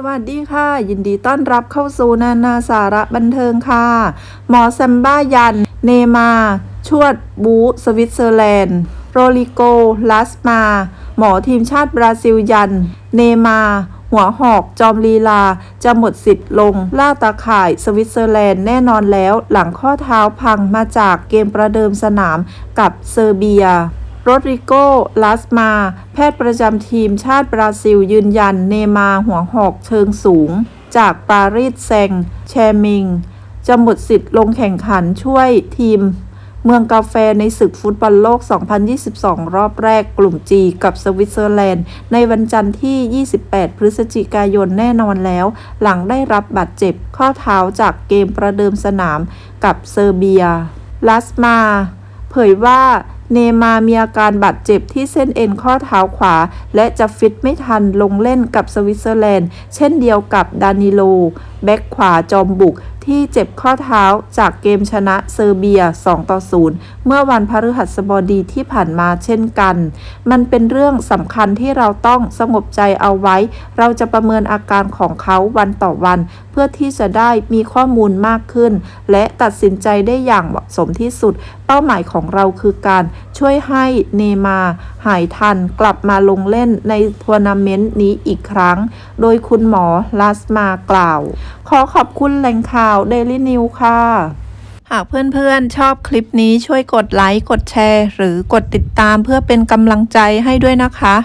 สวัสดีค่ะ ยินดีต้อนรับเข้าสู่นานาสาระบันเทิงค่ะ หมอแซมบ้ายัน เนมา ชวด บูสวิตเซอร์แลนด์ โรลิโกลัสมา หมอทีมชาติบราซิลยัน เนมา หัวหอก จอมลีลา จะหมดสิทธิ์ลง ล่าตาข่ายสวิตเซอร์แลนด์แน่นอนแล้ว หลังข้อเท้าพังมาจากเกมประเดิมสนามกับเซอร์เบีย โรดริโกลัสมา แพทย์ประจำทีมชาติบราซิลยืนยันเนมาหัวหอกเชิงสูง จากปารีสแซงแชมิง จะหมดสิทธิ์ลงแข่งขันช่วยทีม เมืองกาแฟในศึกฟุตบอลโลก 2022 รอบแรกกลุ่ม G กับสวิตเซอร์แลนด์ ในวันจันทร์ที่ 28 พฤศจิกายนแน่นอนแล้ว หลังได้รับบาดเจ็บข้อเท้าจากเกมประเดิมสนามกับเซอร์เบียลัสมา เผยว่า เนมามีอาการบาดเจ็บที่เส้นเอ็นข้อเท้าขวา และจะฟิตไม่ทันลงเล่นกับสวิตเซอร์แลนด์ เช่นเดียวกับดานิโล แบ็กขวาจอมบุก ที่เจ็บข้อเท้าจากเกมชนะเซอร์เบีย 2 ต่อ 0 เมื่อวันพฤหัสบดีที่ผ่านมาเช่นกัน มันเป็นเรื่องสำคัญที่เราต้องสงบใจเอาไว้ เราจะประเมินอาการของเขาวันต่อวัน เพื่อที่จะได้มีข้อมูลมากขึ้น และตัดสินใจได้อย่างเหมาะสมที่สุด เป้าหมายของเราคือการ ช่วยให้เนมาหายทันกลับมาลงเล่นในทัวร์นาเมนต์นี้อีกครั้ง โดยคุณหมอลาสมากล่าว ขอขอบคุณแหล่งข่าวเดลี่นิวค่ะหากเพื่อนๆ ชอบคลิปนี้ช่วยกดไลค์ กดแชร์ หรือกดติดตามเพื่อเป็นกำลังใจให้ด้วยนะคะ